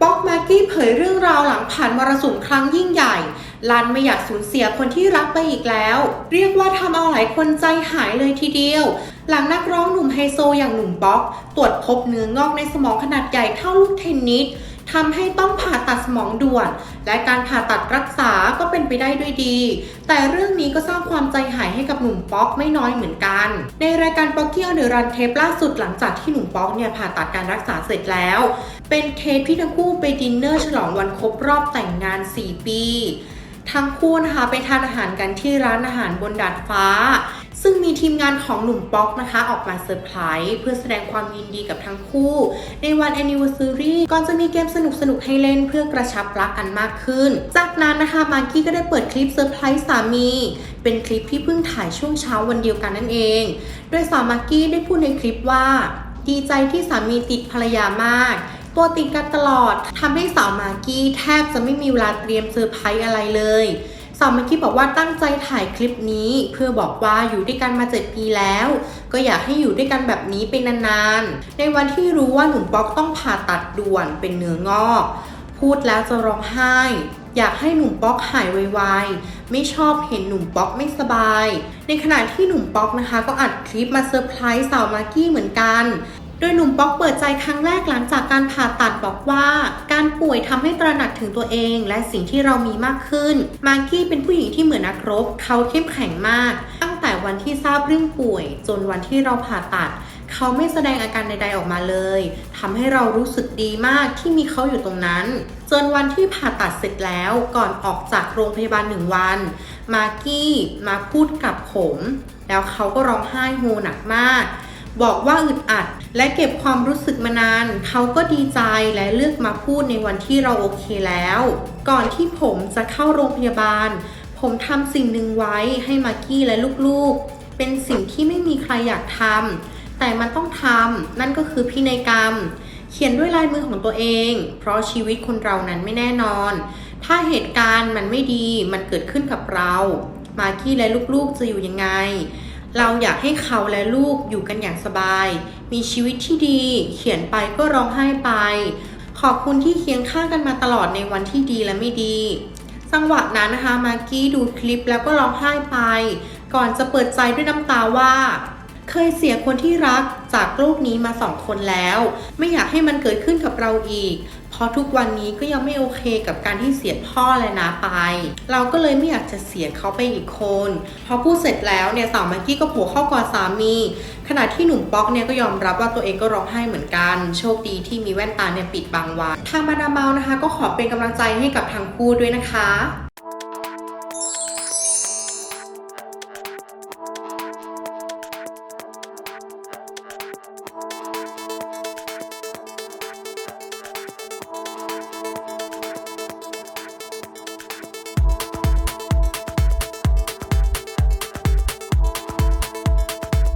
ป๊อกมากกี้เผยเรื่องราวหลังผ่านมรสุมครั้งยิ่งใหญ่ ลันไม่อยากสูญเสียคนที่รักไปอีกแล้ว เรียกว่าทำเอาหลายคนใจหายเลยทีเดียว หลังนักร้องหนุ่มไฮโซอย่างหนุ่มป๊อก ตรวจพบเนื้องอกในสมองขนาดใหญ่เท่าลูกเทนนิส ทำให้ต้องผ่าตัดสมองด่วน และการผ่าตัดรักษาก็เป็นไปได้ด้วยดี แต่เรื่องนี้ก็สร้างความใจหายให้กับหนุ่มป๊อกไม่น้อยเหมือนกัน ในรายการป๊อกกี้อเดอรันเทปล่าสุดหลังจากที่หนุ่มป๊อกเนี่ยผ่าตัดการรักษาเสร็จแล้ว เป็นเทปที่ทั้งคู่ไปดินเนอร์ฉลองวันครบรอบแต่งงาน 4 ปี ทั้งคู่นะคะไปทานอาหารกันที่ร้านอาหารบนดาดฟ้า ซึ่งมีทีมงานของหนุ่มป๊อกนะคะ ออกมาเซอร์ไพรส์เพื่อแสดงความยินดีกับทั้งคู่ ในวัน anniversary ก่อนจะมีเกมสนุกๆให้เล่นเพื่อกระชับรักกันมากขึ้น จากนั้นนะคะมากกี้ก็ได้เปิดคลิปเซอร์ไพรส์สามี เป็นคลิปที่เพิ่งถ่ายช่วงเช้าวันเดียวกันนั่นเอง โดยสาวมากกี้ได้พูดในคลิปว่า ดีใจที่สามีติดภรรยามาก ตัวติดกันตลอดทำให้สาวมากกี้แทบจะไม่มีเวลาเตรียมเซอร์ไพรส์อะไรเลยสาวมากกี้บอกว่าตั้งใจถ่ายคลิปนี้ เพื่อบอกว่าอยู่ด้วยกันมา 7 ปีแล้ว ก็อยากให้อยู่ด้วยกันแบบนี้เป็นนานๆ ในวันที่รู้ว่าหนุ่มป๊อกต้องผ่าตัดด่วนเป็นเนื้องอก พูดแล้วจะร้องไห้ อยากให้หนุ่มป๊อกหายไวๆ ไม่ชอบเห็นหนุ่มป๊อกไม่สบาย ในขณะที่หนุ่มป๊อกนะคะ ก็อัดคลิปมาเซอร์ไพรส์สาวมากกี้เหมือนกัน โดยหนุ่มป๊อกเปิดใจครั้งแรกหลังจากการผ่าตัดบอกว่า การป่วยทำให้ตระหนักถึงตัวเอง และสิ่งที่เรามีมากขึ้น มากกี้เป็นผู้หญิงที่เหมือนนักรบ เขาเข้มแข็งมาก ตั้งแต่วันที่ทราบเรื่องป่วย จนวันที่เราผ่าตัด เขาไม่แสดงอาการใด ๆออกมาเลยทำให้เรารู้สึกดีมากที่มีเขาอยู่ตรงนั้น จนวันที่ผ่าตัดเสร็จแล้วก่อนออกจากโรงพยาบาลหนึ่งวัน มากกี้มาพูดกับผม แล้วเขาก็ร้องไห้โฮหนักมาก บอกว่าอึดอัด และเก็บความรู้สึกมานาน เขาก็ดีใจและเลือกมาพูดในวันที่เราโอเคแล้ว ก่อนที่ผมจะเข้าโรงพยาบาล ผมทำสิ่งหนึ่งไว้ให้มากกี้และลูกๆ เป็นสิ่งที่ไม่มีใครอยากทำแต่มันต้องทำนั่นก็คือพินัยกรรม เขียนด้วยลายมือของตัวเอง เพราะชีวิตคนเรานั้นไม่แน่นอน ถ้าเหตุการณ์มันไม่ดีมันเกิดขึ้นกับเรา มากกี้และลูกๆจะอยู่ยังไง เราอยากให้เขาและลูกอยู่กันอย่างสบาย มีชีวิตที่ดี เขียนไปก็ร้องไห้ไป ขอบคุณที่เคียงข้างกันมาตลอดในวันที่ดีและไม่ดีจังหวะนั้นนะคะมากกี้ดูคลิปแล้วก็ร้องไห้ไป ก่อนจะเปิดใจด้วยน้ำตาว่า เคยเสียคนที่รักจากโลกนี้มาสองคนแล้ว ไม่อยากให้มันเกิดขึ้นกับเราอีก เพราะทุกวันนี้ก็ยังไม่โอเคกับการที่เสียพ่อและนาไป เราก็เลยไม่อยากจะเสียเขาไปอีกคน พอพูดเสร็จแล้วเนี่ยสาวมากกี้ก็โผล่เข้ากอดสามี ขณะที่หนุ่มป๊อกเนี่ยก็ยอมรับว่าตัวเองก็ร้องไห้เหมือนกัน โชคดีที่มีแว่นตาเนี่ยปิดบังไว้ทางมาดามเมานะคะ ก็ขอเป็นกำลังใจให้กับทั้งคู่ด้วยนะคะ